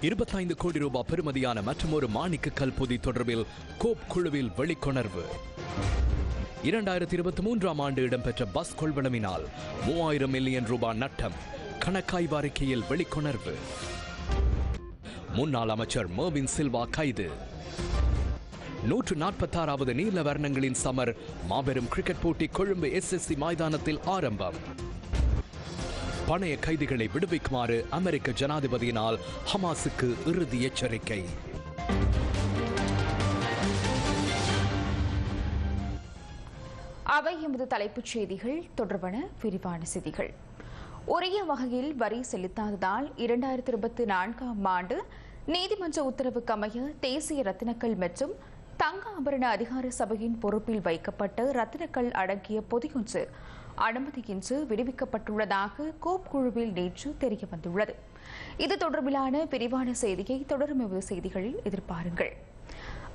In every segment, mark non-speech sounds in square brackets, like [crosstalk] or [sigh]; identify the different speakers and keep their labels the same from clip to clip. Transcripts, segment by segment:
Speaker 1: இருபத்தைந்து கோடி ரூபாய் பெறுமதியான மற்றொரு மாணிக்க கல்பூதி தொடர்பில் கோப் குழுவில் வெளிக்கொணர்வு. இரண்டாயிரத்தி இருபத்தி மூன்றாம் ஆண்டு இடம்பெற்ற பஸ் கொள்வனவினால் மூவாயிரம் மில்லியன் ரூபாய் நட்டம் கணக்காய்வு அறிக்கையில் வெளிக்கொணர்வு. முன்னாள் அமைச்சர் மர்வின் சில்வா கைது. நூற்று நாற்பத்தாறாவது நீல வர்ணங்களின் சமர் மாபெரும் கிரிக்கெட் போட்டி கொழும்பு எஸ்எஸ்சி மைதானத்தில் ஆரம்பம். பணைய கைதிகளை விடுவிக்குமாறு அமெரிக்க ஜனாதிபதியினால் ஹமாஸுக்கு இறுதி எச்சரிக்கை.
Speaker 2: அவை எமது தலைப்புச் செய்திகள். தொடர்பான விரிவான செய்திகள். உரிய வகையில் வரி செலுத்தாததால் இரண்டாயிரத்தி இருபத்தி நான்காம் ஆண்டு நீதிமன்ற உத்தரவுக்கு அமைய தேசிய ரத்தினக்கல் மற்றும் தங்க ஆபரண அதிகார சபையின் பொறுப்பில் வைக்கப்பட்ட ரத்தினக்கல் அடங்கிய பொதியொன்று அனுமதியின்றி விடுவிக்கப்பட்டுள்ளதாக கோப் குழுவில் நேற்று தெரியவந்துள்ளது இது தொடர்பிலான விரிவான செய்தியை தொடரும் எமது செய்திகளில் எதிர்பாருங்கள்.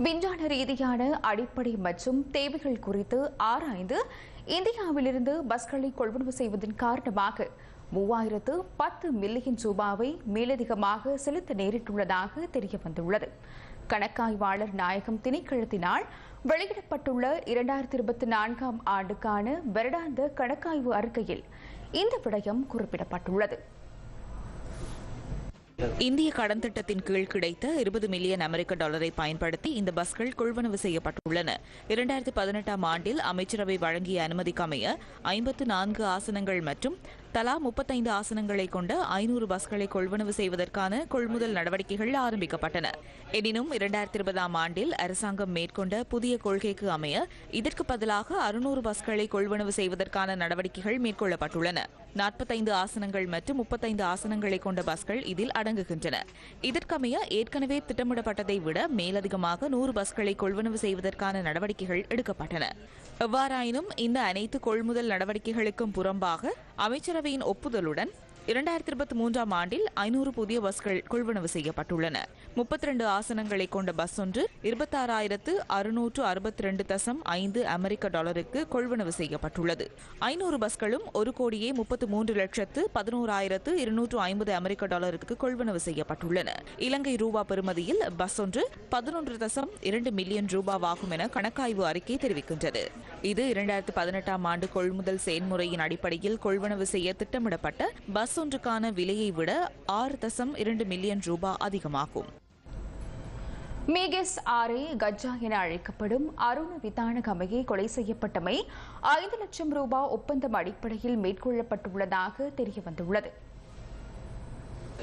Speaker 2: விஞ்ஞான ரீதியான அடிப்படை மற்றும் தேவைகள் குறித்து ஆராய்ந்து இந்தியாவிலிருந்து பஸ்களை கொள்வனவு செய்வதன் காரணமாக மூவாயிரத்து பத்து மில்லியன் ரூபாவை மேலதிகமாக செலுத்த நேரிட்டுள்ளதாக தெரிய வந்துள்ளது. கணக்காய்வாளர் நாயகம் திணைக்களத்தினால் வெளியிடப்பட்டுள்ள இரண்டாயிரத்தி இருபத்தி நான்காம் ஆண்டுக்கான வருடாந்த கணக்காய்வு அறிக்கையில் இந்த விடயம் குறிப்பிடப்பட்டுள்ளது.
Speaker 3: இந்திய கடன் திட்டத்தின் கீழ் கிடைத்த இருபது மில்லியன் அமெரிக்க டாலரை பயன்படுத்தி இந்த பஸ்கள் கொள்வனவு செய்யப்பட்டுள்ளன. இரண்டாயிரத்தி பதினெட்டாம் ஆண்டில் அமைச்சரவை வழங்கிய அனுமதிக்கமைய ஐம்பத்து நான்கு ஆசனங்கள் மற்றும் தலா முப்பத்தைந்து ஆசனங்களை கொண்ட ஐநூறு பஸ்களை கொள்வனவு செய்வதற்கான கொள்முதல் நடவடிக்கைகள் ஆரம்பிக்கப்பட்டன. எனினும் இரண்டாயிரத்தி இருபதாம் ஆண்டில் அரசாங்கம் மேற்கொண்ட புதிய கொள்கைக்கு அமைய இதற்கு பதிலாக அறுநூறு பஸ்களை கொள்வனவு செய்வதற்கான நடவடிக்கைகள் மேற்கொள்ளப்பட்டுள்ளன. நாற்பத்தைந்து ஆசனங்கள் மற்றும் முப்பத்தைந்து ஆசனங்களை கொண்ட பஸ்கள் இதில் அடங்குகின்றன. இதற்கமைய ஏற்கனவே திட்டமிடப்பட்டதை விட மேலதிகமாக நூறு பஸ்களை கொள்வனவு செய்வதற்கான நடவடிக்கைகள் எடுக்கப்பட்டன. எவ்வாறாயினும் இந்த அனைத்து கொள்முதல் நடவடிக்கைகளுக்கும் புறம்பாக அமைச்சரவையின் ஒப்புதலுடன் இரண்டாயிரத்தி இருபத்தி மூன்றாம் ஆண்டில் ஐநூறு புதிய பஸ்கள் கொள்வனவு செய்யப்பட்டுள்ளன. முப்பத்தி ரெண்டு ஆசனங்களை கொண்ட பஸ் ஒன்று இருபத்தாறாயிரத்து அறுநூற்று அறுபத்தி ரெண்டு தசம் ஐந்து அமெரிக்க டாலருக்கு கொள்வனவு செய்யப்பட்டுள்ளது. ஐநூறு பஸ்களும் ஒரு கோடியே முப்பத்து மூன்று லட்சத்து பதினோராயிரத்து இருநூற்று ஐம்பது அமெரிக்க டாலருக்கு கொள்வனவு செய்யப்பட்டுள்ளன. இலங்கை ரூபா பெறுமதியில் பஸ் ஒன்று பதினொன்று தசம் இரண்டு மில்லியன் ரூபாவாகும் என கணக்காய்வு அறிக்கை தெரிவிக்கின்றது. இது இரண்டாயிரத்து பதினெட்டாம் ஆண்டு கொள்முதல் செயல்முறையின் அடிப்படையில் கொள்வனவு செய்ய திட்டமிடப்பட்ட பஸ் ஒன்றுக்கான விலையை விட ஆறு தசம் இரண்டு மில்லியன் ரூபாய் அதிகமாகும்.
Speaker 2: மீகெஸ் ஆரே கஜா என அழைக்கப்படும் அருண விதானகமையை கொலை செய்யப்பட்டமை ஐந்து லட்சம் ரூபாய் ஒப்பந்தம் அடிப்படையில் மேற்கொள்ளப்பட்டுள்ளதாக தெரியவந்துள்ளது.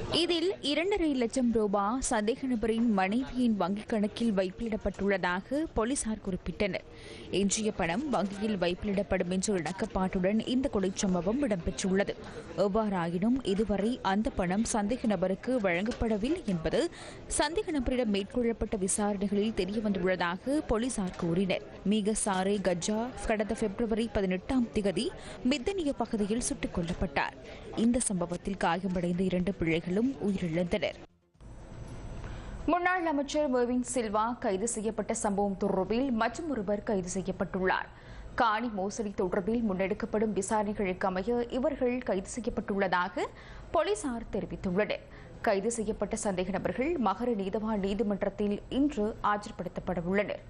Speaker 2: இதில் இரண்டரை லட்சம் ரூபாய் சந்தேக நபரின் மனைவியின் வங்கிக் கணக்கில் வைப்பிலிடப்பட்டுள்ளதாக போலீசார் குறிப்பிட்டனர். எஞ்சிய பணம் வங்கியில் வைப்பிலிடப்படும் என்ற இணக்கப்பாட்டுடன் இந்த கொலைச் சம்பவம் இடம்பெற்றுள்ளது. எவ்வாறாயினும் இதுவரை அந்த பணம் சந்தேக நபருக்கு வழங்கப்படவில்லை என்பது சந்தேக நபரிடம் மேற்கொள்ளப்பட்ட விசாரணைகளில் தெரியவந்துள்ளதாக போலீசார் கூறினர். மீகசாரே கஜா கடந்த பிப்ரவரி பதினெட்டாம் திகதி மித்தனிய பகுதியில் சுட்டுக் கொல்லப்பட்டார். இந்த சம்பவத்தில் காயமடைந்த இரண்டு பிள்ளைகளும் உயிரிழந்தனர். முன்னாள் அமைச்சர் மேவின் சில்வா கைது செய்யப்பட்ட சம்பவம் தொடர்பில் மற்றும் ஒருவர் கைது செய்யப்பட்டுள்ளார். காணி மோசடி தொடர்பில் முன்னெடுக்கப்படும் விசாரணைகளுக்கு அமைய இவர்கள் கைது செய்யப்பட்டுள்ளதாக போலீசார் தெரிவித்துள்ளனர். கைது செய்யப்பட்ட சந்தேக நபர்கள் மகர நீதவான் நீதிமன்றத்தில் இன்று ஆஜர்படுத்தப்பட உள்ளனர்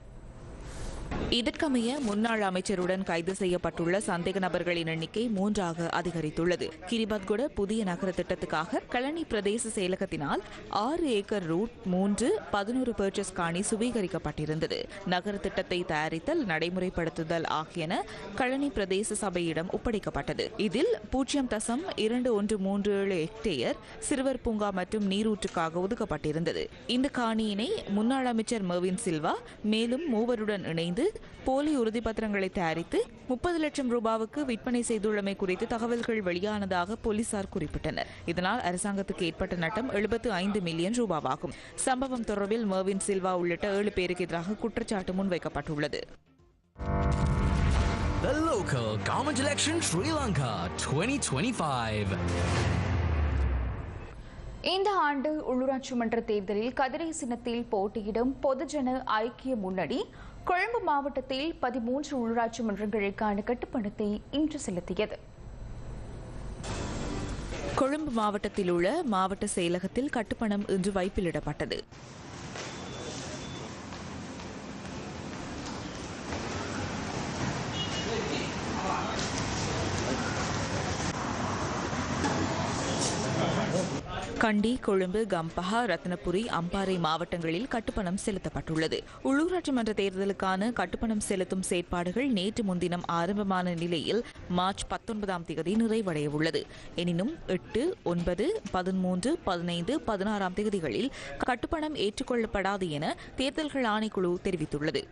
Speaker 3: இதற்கமைய முன்னாள் அமைச்சருடன் கைது செய்யப்பட்டுள்ள சந்தேக நபர்களின் எண்ணிக்கை மூன்றாக அதிகரித்துள்ளது. கிரிபத்குட புதிய நகர திட்டத்துக்காக கழனி பிரதேச செயலகத்தினால் ஆறு ஏக்கர் ரூட் மூன்று பதினோரு பர்ச்சஸ் காணி சுவீகரிக்கப்பட்டிருந்தது. நகர திட்டத்தை தயாரித்தல் நடைமுறைப்படுத்துதல் ஆகியன கழனி பிரதேச சபையிடம் ஒப்படைக்கப்பட்டது. இதில் பூஜ்ஜியம் தசம் இரண்டு ஒன்று மூன்று ஏழு ஹெக்டேயர் சிறுவர் பூங்கா மற்றும் நீரூற்றுக்காக ஒதுக்கப்பட்டிருந்தது. இந்த காணியினை முன்னாள் அமைச்சர் மெர்வின் சில்வா மேலும் மூவருடன் இணைந்து போலி உறுதிப்பத்திரங்களை தயாரித்து முப்பது லட்சம் ரூபாவுக்கு விற்பனை செய்துள்ளமை குறித்து தகவல்கள் வெளியானதாக போலீசார் குறிப்பிட்டனர். இதனால் அரசாங்கத்துக்கு ஏற்பட்ட நட்டம் எழுபத்து ஐந்து மில்லியன் ரூபாவாகும். சம்பவம் தொடர்பில் மர்வின் சில்வா உள்ளிட்ட ஏழு பேருக்கு எதிராக குற்றச்சாட்டு முன்வைக்கப்பட்டுள்ளது.
Speaker 4: The local government election Sri Lanka 2025.
Speaker 2: இந்த ஆண்டு உள்ளூராட்சி மன்ற தேர்தலில் கதிரை சின்னத்தில் போட்டியிடும் பொதுஜன ஐக்கிய முன்னணி கொழும்பு மாவட்டத்தில் பதிமூன்று உள்ளூராட்சி மன்றங்களுக்கான கட்டுப்பணத்தை இன்று செலுத்தியது.
Speaker 3: கொழும்பு மாவட்டத்தில் உள்ள மாவட்ட செயலகத்தில் கட்டுப்பணம் இன்று வைப்பிலிடப்பட்டது. கண்டி கொழும்பு கம்பஹா ரத்னபுரி அம்பாறை மாவட்டங்களில் கட்டுப்பணம் செலுத்தப்பட்டுள்ளது. உள்ளூராட்சி மன்ற தேர்தலுக்கான கட்டுப்பணம் செலுத்தும் செயற்பாடுகள் நேற்று முன்தினம் ஆரம்பமான நிலையில் மார்ச் பத்தொன்பதாம் தேதி நிறைவடைய உள்ளது எனினும் எட்டு ஒன்பது பதிமூன்று பதினைந்து பதினாறாம் தேதிகளில் கட்டுப்பணம் ஏற்றுக்கொள்ளப்படாது என தேர்தல்கள் ஆணைக்குழு தெரிவித்துள்ளது.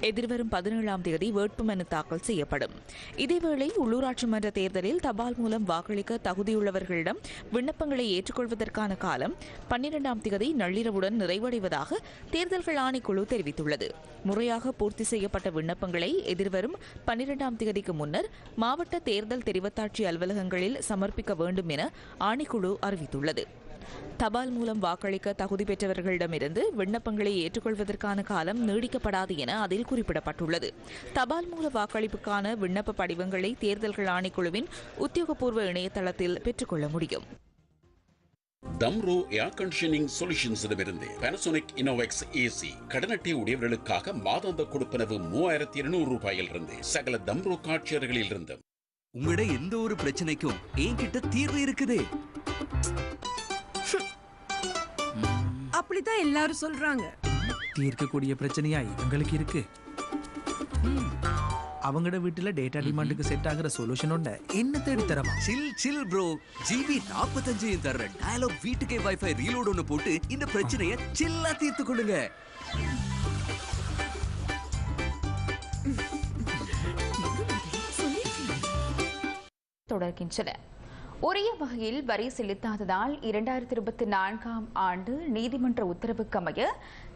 Speaker 3: எதிர்வரும் பதினேழாம் தேதி வேட்புமனு தாக்கல் செய்யப்படும். இதேவேளை உள்ளூராட்சி மன்ற தேர்தலில் தபால் மூலம் வாக்களிக்க தகுதியுள்ளவர்களிடம் விண்ணப்பங்களை ஏற்றுக்கொள்வதற்கான காலம் பன்னிரெண்டாம் தேதி நள்ளிரவுடன் நிறைவடைவதாக தேர்தல்கள் ஆணைக்குழு தெரிவித்துள்ளது. முறையாக பூர்த்தி செய்யப்பட்ட விண்ணப்பங்களை எதிர்வரும் பன்னிரெண்டாம் தேதிக்கு முன்னர் மாவட்ட தேர்தல் தெரிவத்தாட்சி அலுவலகங்களில் சமர்ப்பிக்க வேண்டும் என ஆணைக்குழு அறிவித்துள்ளது. தபால் மூலம் வாக்களிக்க தகுதி பெற்றவர்களிடமிருந்து விண்ணப்பங்களை ஏற்றுக்கொள்வதற்கான காலம் நீடிக்கப்படாது என அதில் குறிப்பிடப்பட்டுள்ளது. தபால் மூல வாக்களிப்புக்கான விண்ணப்ப படிவங்களை தேர்தல்கள் ஆணைக்குழுவின் உத்தியோகபூர்வ இணையதளத்தில் பெற்றுக்கொள்ள முடியும்.
Speaker 5: தம்ரோ ஏர் கண்டிஷனிங் சொல்யூஷன்ஸிடமிருந்து Panasonic இனோவெக்ஸ் ஏசி கடனட்டை உடையவர்களுக்காக மாதாந்த கொடுப்பனவு மூவாயிரத்தி இருநூறு ரூபாயிலிருந்து சகல தம்ரோ காட்சியர்களில் இருந்து
Speaker 6: உங்களோட எந்த ஒரு பிரச்சனைக்கும் என்கிட்ட தீர்வு இருக்குது.
Speaker 7: அப்படித்தான் எல்லாரும் சொல்றாங்க.
Speaker 8: தீர்க்கக்கூடிய பிரச்சனையா இவங்களுக்கு இருக்கு. அவங்களோட வீட்டுல டேட்டா டிமாண்டுக்கு செட் ஆகுற சொல்யூஷன் ஒண்ண. என்ன தேடி தரமா?
Speaker 6: சில் சில் ப்ரோ ஜிபி நாற்பத்தஞ்சையும் தர்ற டயலாக் வீட்டுக்கே வைஃபை ரீலோட் ஒன்று போட்டு இந்த பிரச்சனையை சில்லா தீர்த்து கொள்ளுங்க [laughs]
Speaker 2: தொடர்கின்றன. உரிய வகையில் வரி செலுத்தாததால் இரண்டாயிரத்தி இருபத்தி நான்காம் ஆண்டு நீதிமன்ற உத்தரவுக்கு அமைய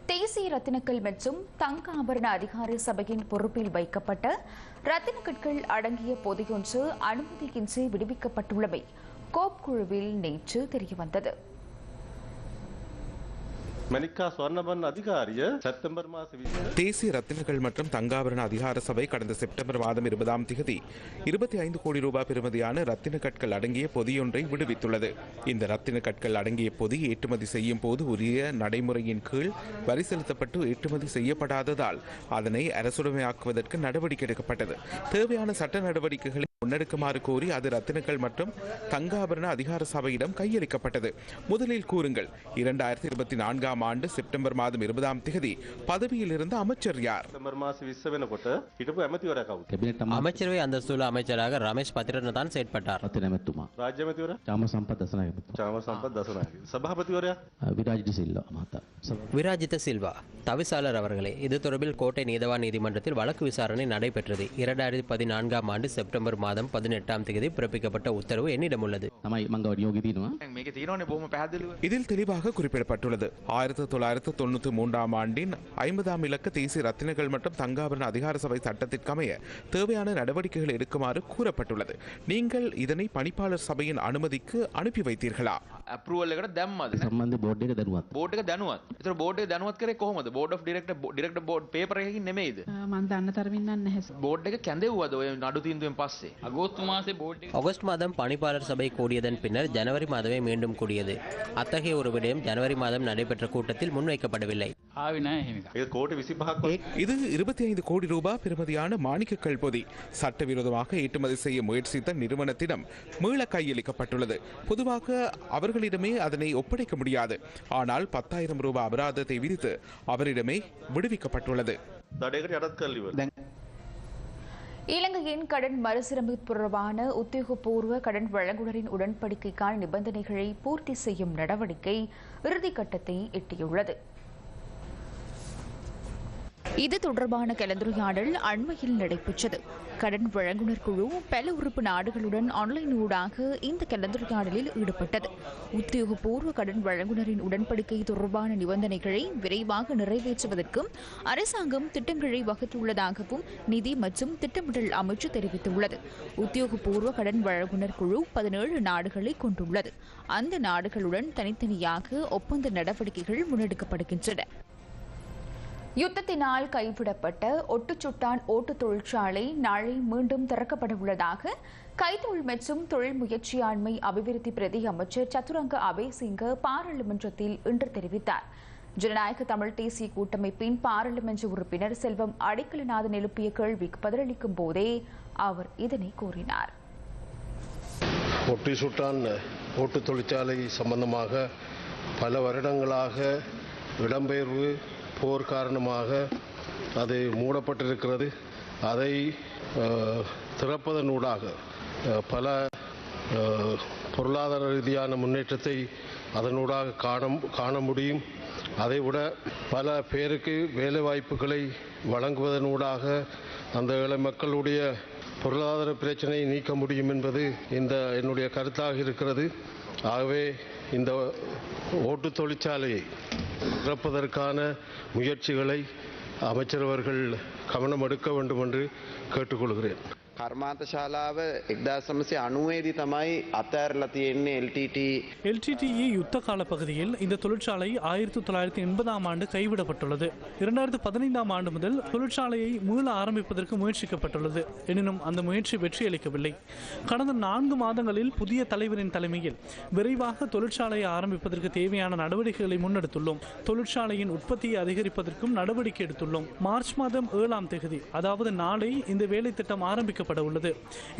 Speaker 2: தேசிய ரத்தினக்கல் மற்றும் தங்க ஆபரண அதிகார சபையின் பொறுப்பில் வைக்கப்பட்ட ரத்தினக்கற்கள் அடங்கிய பொதியொன்று அனுமதியின்றி விடுவிக்கப்பட்டுள்ளமை கோப் குழுவில் நேற்று தெரியவந்தது.
Speaker 9: මනිකා ස්වර්ණබන්න අධිකාරිය සැත්තම්බර් මාස විසින
Speaker 10: தேசிய ரத்தினங்கள் மற்றும் தங்காபரண அதிகார சபை கடந்த செப்டம்பர் மாதம் இருபதாம் திகதி இருபத்தி ஐந்து கோடி ரூபாய் பெறுமதியான ரத்தின கற்கள் அடங்கிய பொதியொன்றை விடுவித்துள்ளது இந்த ரத்தின கற்கள் அடங்கிய பொதி ஏற்றுமதி செய்யும் போது உரிய நடைமுறையின் கீழ் வரி செலுத்தப்பட்டு ஏற்றுமதி செய்யப்படாததால் அதனை அரசுடைமையாக்குவதற்கு நடவடிக்கை எடுக்கப்பட்டது தேவையான சட்ட நடவடிக்கைகளை முன்னெடுக்குமாறு கோரி அது ரத்தினங்கள் மற்றும் தங்காபரண அதிகார சபையிடம் கையளிக்கப்பட்டது. முதலில் கூறுங்கள் இரண்டாயிரத்தி இருபத்தி நான்காம் ஆண்டு செப்டம்பர் மாதம் இருபதாம் தேதி பதவியில் இருந்த அமைச்சர் யார்?
Speaker 11: அமைச்சரவை அந்தஸ்துள்ள அமைச்சராக ரமேஷ் பத்திரன் தான் செயற்பட்டார் விராஜித சில்வா தவிசாளர் அவர்களே இது தொடர்பில் கோட்டை நீதவான் நீதிமன்றத்தில் வழக்கு விசாரணை நடைபெற்றது. இரண்டாயிரத்தி பதினான்காம் ஆண்டு செப்டம்பர் மாதம் பதினெட்டாம் தேதி பிறப்பிக்கப்பட்ட உத்தரவு என்னிடம் உள்ளது.
Speaker 10: இதில் தெளிவாக குறிப்பிடப்பட்டுள்ளது. ஆயிரத்தி தொள்ளாயிரத்து தொண்ணூத்தி மூன்றாம் ஆண்டின் ஐம்பதாம் இலக்க தேசிய ரத்தினங்கள் மற்றும் தங்காபரண அதிகார சபை சட்டத்திற்கமைய தேவையான நடவடிக்கைகள் எடுக்குமாறு கூறப்பட்டுள்ளது. நீங்கள் இதனை பணிப்பாளர் சபையின் அனுமதிக்கு அனுப்பி வைத்தீர்களா?
Speaker 12: අපරුවල් එකට දැම්මද
Speaker 11: சம்பந்த போர்டு தருவாத்
Speaker 12: බෝඩ් එක දැනුවත් එතර බෝඩ් එක දැනුවත් කරේ කොහොමද board of director director board paper එකකින් නෙමෙයිද
Speaker 7: මන් දන්න තරමින් නැහැ
Speaker 12: බෝඩ් එක කැඳෙව්වද ඔය නඩු තීන්දුවෙන් පස්සේ අගෝස්තු මාසේ බෝඩ් එක
Speaker 11: ஆகஸ்ட் மாதம் பணிப்பாளர் சபை கூடியதன் பின்னர் ஜனவரி மாதமே மீண்டும் கூடியது அத்தகைய ஒரு விடயம் ஜனவரி மாதம் நடைபெற்ற கூட்டத்தில் முன்வைக்கப்படவில்லை
Speaker 12: ආවේ නෑ එහෙම එකක්
Speaker 9: ඒ කෝට විසිපහක්
Speaker 10: இது இருபத்தி ஐந்து கோடி ரூபாய் பெறுமதியான மாணிக்கக்கல் பொதி சட்டவிரோதமாக ஏற்றுமதி செய்ய முயற்சித்த நிறுவனத்திடம் மீள கையளிக்கப்பட்டுள்ளது பொதுவாக அவர்களிடமே அதனை ஒப்படைக்க முடியாது. ஆனால் பத்தாயிரம் ரூபாய் அபராதத்தை விதித்து அவரிடமே விடுவிக்கப்பட்டுள்ளது.
Speaker 2: இலங்கையின் கடன் மறுசீரமைப்பு உத்தியோகபூர்வ கடன் வழங்குனரின் உடன்படிக்கைக்கான நிபந்தனைகளை பூர்த்தி செய்யும் நடவடிக்கை இறுதிக்கட்டத்தை எட்டியுள்ளது. இது தொடர்பான கலந்துரையாடல் அண்மையில் நடைபெற்றது. கடன் வழங்குனர் குழு பல உறுப்பு நாடுகளுடன் ஆன்லைன் ஊடாக இந்த கலந்துரையாடலில் ஈடுபட்டது. உத்தியோகபூர்வ கடன் வழங்குனரின் உடன்படிக்கை தொடர்பான நிபந்தனைகளை விரைவாக நிறைவேற்றுவதற்கும் அரசாங்கம் திட்டங்களை வகுத்துள்ளதாகவும் நிதி மற்றும் திட்டமிடல் அமைச்சு தெரிவித்துள்ளது. உத்தியோகபூர்வ கடன் வழங்குனர் குழு பதினேழு நாடுகளை கொண்டுள்ளது. அந்த நாடுகளுடன் தனித்தனியாக ஒப்பந்த நடவடிக்கைகள் முன்னெடுக்கப்படுகின்றன. யுத்தத்தினால் கைவிடப்பட்ட ஒட்டுச்சுட்டான் ஓட்டு தொழிற்சாலை நாளை மீண்டும் திறக்கப்பட உள்ளதாக கைத்தொழில் மற்றும் தொழில் முயற்சியாண்மை அபிவிருத்தி பிரதி அமைச்சர் சதுரங்க அபேசிங்க பாராளுமன்றத்தில் இன்று தெரிவித்தார். ஜனநாயக தமிழ் தேசிய கூட்டமைப்பின் பாராளுமன்ற உறுப்பினர் செல்வம் அடிக்கலநாதன் எழுப்பிய கேள்விக்கு பதிலளிக்கும் போதே அவர் இதனை கூறினார்.
Speaker 13: ஒட்டி சுட்டான் ஓட்டு தொழிற்சாலை சம்பந்தமாக பல வருடங்களாக இடம்பெயர்வு போர் காரணமாக அது மூடப்பட்டிருக்கிறது. அதை திறப்பதனூடாக பல பொருளாதார ரீதியான முன்னேற்றத்தை அதனூடாக காண காண முடியும். அதைவிட பல பேருக்கு வேலை வாய்ப்புகளை வழங்குவதனூடாக அந்த ஏழை மக்களுடைய பொருளாதார பிரச்சனையை நீக்க முடியும் என்பது இந்த என்னுடைய கருத்தாக இருக்கிறது. ஆகவே இந்த ஓட்டு தொழிற்சாலையை திறப்பதற்கான முயற்சிகளை அமைச்சரவர்கள் கவனம் எடுக்க வேண்டும் என்று கேட்டுக்கொள்கிறேன்.
Speaker 14: කර්මාන්ත ශාලාව එක්දා සමසය අනුවේදී තමයි අතඇරලා තියෙන්නේ LTT
Speaker 15: எல்டிடிஇ யுத்த கால பகுதியில் இந்த தொழிற்சாலை ஆயிரத்தி தொள்ளாயிரத்தி எண்பதாம் ஆண்டு கைவிடப்பட்டுள்ளது இரண்டாயிரத்தி பதினைந்தாம் ஆண்டு முதல் தொழிற்சாலையை மீள ஆரம்பிப்பதற்கு முயற்சிக்கப்பட்டுள்ளது எனினும் அந்த முயற்சி வெற்றியளிக்கவில்லை கடந்த நான்கு மாதங்களில் புதிய தலைவரின் தலைமையில் விரைவாக தொழிற்சாலையை ஆரம்பிப்பதற்கு தேவையான நடவடிக்கைகளை முன்னெடுத்துள்ளோம் தொழிற்சாலையின் உற்பத்தியை அதிகரிப்பதற்கும் நடவடிக்கை எடுத்துள்ளோம் மார்ச் மாதம் ஏழாம் தேதி அதாவது நாளை இந்த வேலை திட்டம் ஆரம்பிக்கப்பட உள்ளது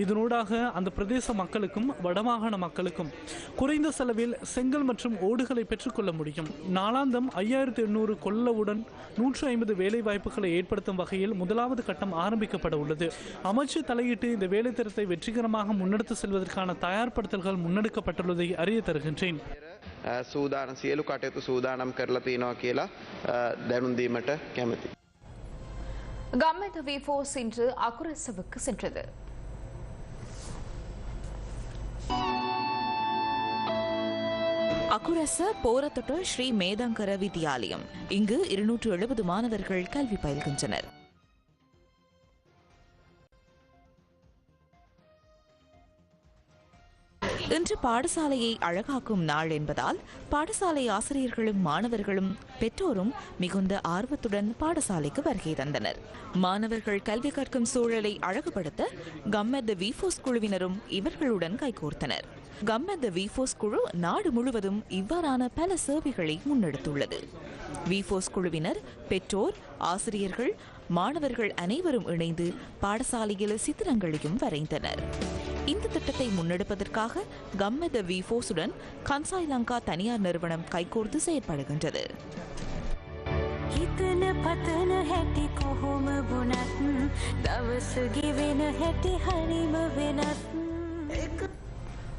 Speaker 15: இதனூடாக அந்த பிரதேச மக்களுக்கும் வடமாகாண மக்களுக்கும் குறைந்த செலவில் செங்கல் மற்றும் ஓடுகளை பெற்றுக்கொள்ள முடியும் நாளாந்தம் ஐயாயிரத்தி எண்ணூறு கொள்ளவுடன் நூற்று ஐம்பது வேலை வாய்ப்புகளை ஏற்படுத்தும் வகையில் முதலாவது கட்டம் ஆரம்பிக்கப்பட உள்ளது அமைச்சு தலையிட்டு இந்த வேலை திட்டத்தை வெற்றிகரமாக முன்னெடுத்து செல்வதற்கான தயார்படுத்தல்கள் முன்னெடுக்கப்பட்டுள்ளதை அறிய தருகின்றேன்
Speaker 14: අ, සූදාන සියලු කටයුතු සූදානම් කරලා තියෙනවා කියලා අ, දැනුම් දීමට கவர்மெண்ட்
Speaker 2: வி ஃபோர்ஸ் இன்று அகுரசவுக்கு சென்றது.
Speaker 3: அகுரச போரத்தொட்ட ஸ்ரீ மேதாங்கர வித்யாலயம். இங்கு இருநூற்று எழுபது மாணவர்கள் கல்வி பயில்கின்றனர். இன்று பாடசாலையை அழகாக்கும் நாள் என்பதால் பாடசாலை ஆசிரியர்களும் மாணவர்களும் பெற்றோரும் மிகுந்த ஆர்வத்துடன் பாடசாலைக்கு வருகை தந்தனர். மாணவர்கள் கல்வி கற்கும் சூழலை அழகுபடுத்த கம்மெட் த விஃபோஸ் குழுவினரும் இவர்களுடன் கைகோர்த்தனர். கம்மெட் த விஃபோஸ் குழு நாடு முழுவதும் இவ்வாறான பல சேவைகளை முன்னெடுத்துள்ளது. விஃபோஸ் குழுவினர் பெற்றோர் ஆசிரியர்கள் மாணவர்கள் அனைவரும் இணைந்து பாடசாலையில் சித்திரங்களையும் வரைந்தனர். இந்த திட்டத்தை முன்னெடுப்பதற்காக கம்மெத விஃபோஸுடன் கன்சாய் லங்கா தனியார் நிறுவனம் கைகோர்த்து செயற்படுகின்றது
Speaker 16: හිතන පතන හැටි කොහොම වුණත් දවස ගෙවෙන හැටි හරිම වෙනස්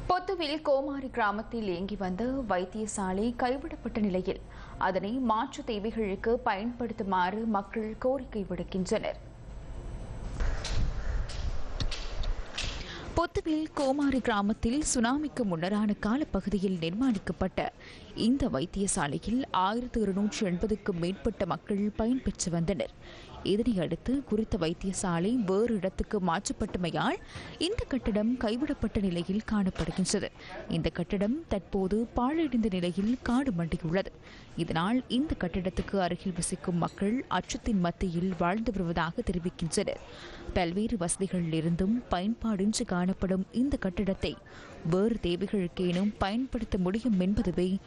Speaker 2: பொத்துவில் கோமாரி கிராமத்தில் இயங்கி வந்த வைத்தியசாலை கைவிடப்பட்ட நிலையில் அதனை மாற்று தேவைகளுக்கு பயன்படுத்துமாறு மக்கள் கோரிக்கை விடுக்கின்றனர் பொத்துவில் கோமாரி கிராமத்தில் சுனாமிக்கு முன்னரான காலப்பகுதியில் நிர்மாணிக்கப்பட்ட இந்த வைத்தியசாலையில் ஆயிரத்து இருநூற்று எண்பதுக்கும் மேற்பட்ட மக்கள் பயன்பெற்று வந்தனர். இதனை அடுத்து குறித்த வைத்தியசாலை வேறு இடத்துக்கு மாற்றப்பட்டமையால் இந்த கட்டடம் கைவிடப்பட்ட நிலையில் காணப்படுகின்றது. இந்த கட்டடம் தற்போது பாழடைந்த நிலையில் காடு மண்டியுள்ளது. இதனால் இந்த கட்டிடத்துக்கு அருகில் வசிக்கும் மக்கள் அச்சத்தின் மத்தியில் வாழ்ந்து வருவதாக தெரிவிக்கின்றனர். பல்வேறு வசதிகளில் இருந்தும் பயன்பாடின்றி காணப்படும் இந்த கட்டிடத்தை வேறு தேவைகளுக்கேனும் பயன்படுத்த முடியும் என்பதுவே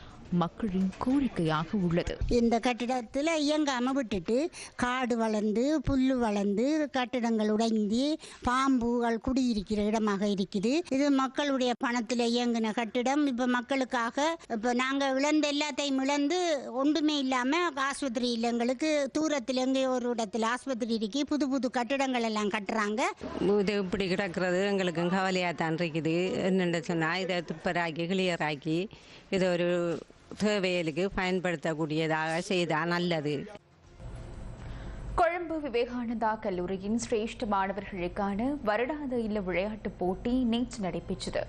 Speaker 2: மக்களின் கோரிக்கையாக உள்ளது.
Speaker 17: இந்த கட்டிடத்தில் இயங்காம விட்டுட்டு காடு வளர்ந்து புல்லு வளர்ந்து கட்டிடங்கள் உடைஞ்சி பாம்புகள் குடியிருக்கிற இடமாக இருக்குது. இது மக்களுடைய பணத்தில் இயங்கின கட்டிடம். இப்போ மக்களுக்காக இப்போ நாங்கள் இழந்த எல்லாத்தையும் இழந்து ஒன்றுமே இல்லாமல் ஆஸ்பத்திரி இல்லை எங்களுக்கு தூரத்தில் எங்கேயோ ஒரு இடத்துல ஆஸ்பத்திரி இருக்கு. புது புது கட்டிடங்கள் எல்லாம் கட்டுறாங்க.
Speaker 18: இது இப்படி கிடக்கிறது எங்களுக்கு கவலையாக தான் இருக்குது. என்னென்னு சொன்னால் இதை துப்பராக்கி கிளியர் ஆக்கி இதை ஒரு தேவைகளுக்கு பயன்படுத்தக்கூடியதாக செய்தால் நல்லது.
Speaker 2: கொழும்பு விவேகானந்தா கல்லூரியின் சிரேஷ்ட மாணவர்களுக்கான வருடாந்த இல்ல விளையாட்டுப் போட்டி நேற்று நடைபெற்றது.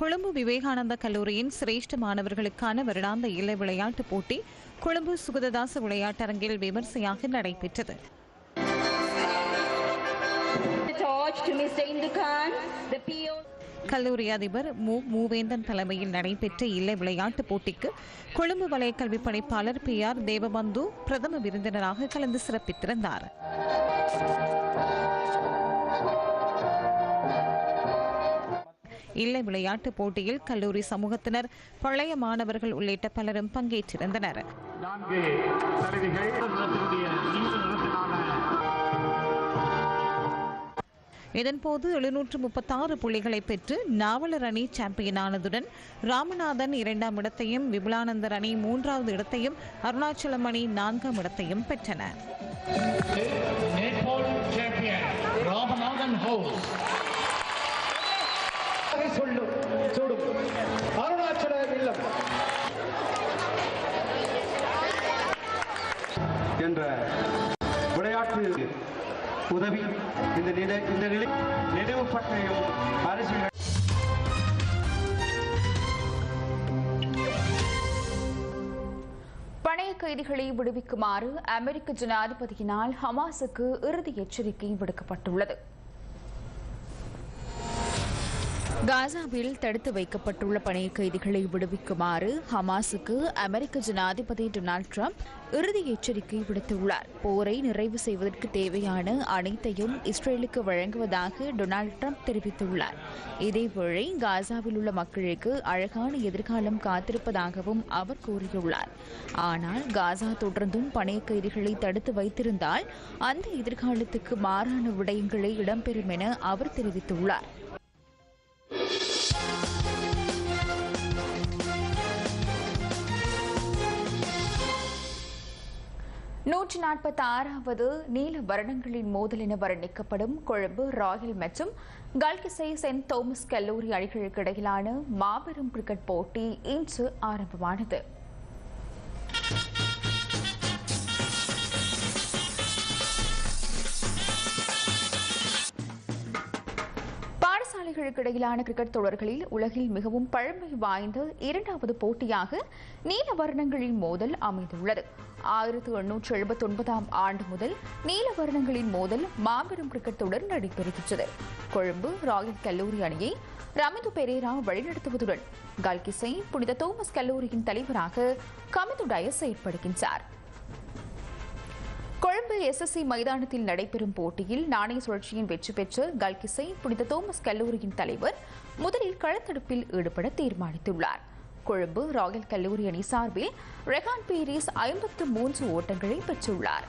Speaker 19: கொழும்பு விவேகானந்தா கல்லூரியின் சிரேஷ்ட மாணவர்களுக்கான வருடாந்த இலை விளையாட்டுப் போட்டி கொழும்பு சுகததாச விளையாட்டரங்கில் விமர்சையாக நடைபெற்றது. கல்லூரி அதிபர் மு. மூவேந்தன் தலைமையில் நடைபெற்ற இல்லை விளையாட்டுப் போட்டிக்கு கொழும்பு வலய கல்வி பணிப்பாளர் பி. ஆர். தேவபந்து பிரதம விருந்தினராக கலந்து சிறப்பித்திருந்தார். இல்லை விளையாட்டுப் போட்டியில் கல்லூரி சமூகத்தினர் பழைய மாணவர்கள் உள்ளிட்ட பலரும் பங்கேற்றிருந்தனர். இதன்போது எழுநூற்று முப்பத்தாறு புள்ளிகளை பெற்று நாவலர் அணி சாம்பியனானதுடன் ராமநாதன் இரண்டாம் இடத்தையும் விபுலானந்தர் அணி மூன்றாவது இடத்தையும் அருணாச்சலம் அணி நான்காம் இடத்தையும் பெற்றன.
Speaker 20: அருணாச்சல இல்லம் என்ற விளையாட்டு உதவி. இந்த நிலை இந்த நிலை நினைவு பற்றியும் அரசியல்
Speaker 2: பணைய கைதிகளை விடுவிக்குமாறு அமெரிக்க ஜனாதிபதியினால் ஹமாஸுக்கு இறுதி எச்சரிக்கை விடுக்கப்பட்டுள்ளது. காசாவில் தடுத்து வைக்கப்பட்டுள்ள பணைய கைதிகளை விடுவிக்குமாறு ஹமாஸுக்கு அமெரிக்க ஜனாதிபதி டொனால்ட் ட்ரம்ப் இறுதி எச்சரிக்கை விடுத்துள்ளார். போரை நிறைவு செய்வதற்கு தேவையான அனைத்தையும் இஸ்ரேலுக்கு வழங்குவதாக டொனால்ட் ட்ரம்ப் தெரிவித்துள்ளார். இதேவேளை காசாவில் உள்ள மக்களுக்கு அழகான எதிர்காலம் காத்திருப்பதாகவும் அவர் கூறியுள்ளார். ஆனால் காசா தொடர்ந்தும் பணைய கைதிகளை தடுத்து வைத்திருந்தால் அந்த எதிர்காலத்துக்கு மாறான விடயங்களே இடம்பெறும் என அவர் தெரிவித்துள்ளார். நூற்றி நாற்பத்தி ஆறாவது நீல வருடங்களின் மோதல் என வர்ணிக்கப்படும் கொழும்பு ராயல் மற்றும் கல்கிசை சென்ட் தோமஸ் கல்லூரி அணிகளுக்கு இடையிலான மாபெரும் கிரிக்கெட் போட்டி இன்று ஆரம்பமானது. பாடசாலைகளுக்கு இடையிலான கிரிக்கெட் தொடர்களில் உலகில் மிகவும் பழமை வாய்ந்த இரண்டாவது போட்டியாக நீல வர்ணங்களின் மோதல் அமைந்துள்ளது. ஆயிரத்து எண்ணூற்று எழுபத்தி ஒன்பதாம் ஆண்டு முதல் நீல வர்ணங்களின் மோதல் மாபெரும் கிரிக்கெட் தொடர் நடைபெறுகின்றது. கொழும்பு ராயல் கல்லூரி அணியை ரமிது பெரேரா வழிநடத்துவதுடன் கல்கிசை புனித தோமஸ் கல்லூரியின் தலைவராக கமிது டயஸ் செயற்படுகின்றார். கொழும்பு எஸ்எஸ்சி மைதானத்தில் நடைபெறும் போட்டியில் நாணய சுழற்சியின் வெற்றி பெற்ற கல்கிசை புனித தோமஸ் கல்லூரியின் தலைவர் முதலில் களத்தடுப்பில் ஈடுபட தீர்மானித்துள்ளார். கொழும்பு ராயல் கல்லூரி அணி சார்பில் ரெகான் பீரிஸ் ஐம்பத்து மூன்று ஓட்டங்களை பெற்றுள்ளார்.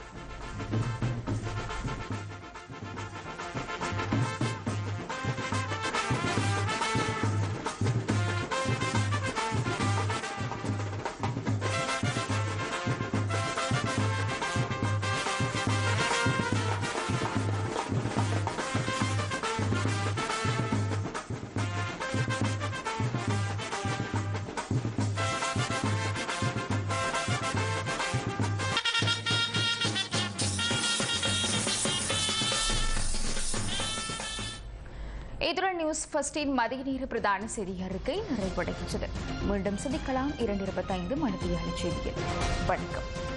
Speaker 2: நியூஸ் ஃபர்ஸ்டின் மதிய நேர பிரதான செய்தி அறிக்கை நிறைவடைகின்றது. மீண்டும் சந்திக்கலாம். இரண்டு இருபத்தைந்து மனிதியான செய்தியில் வணக்கம்.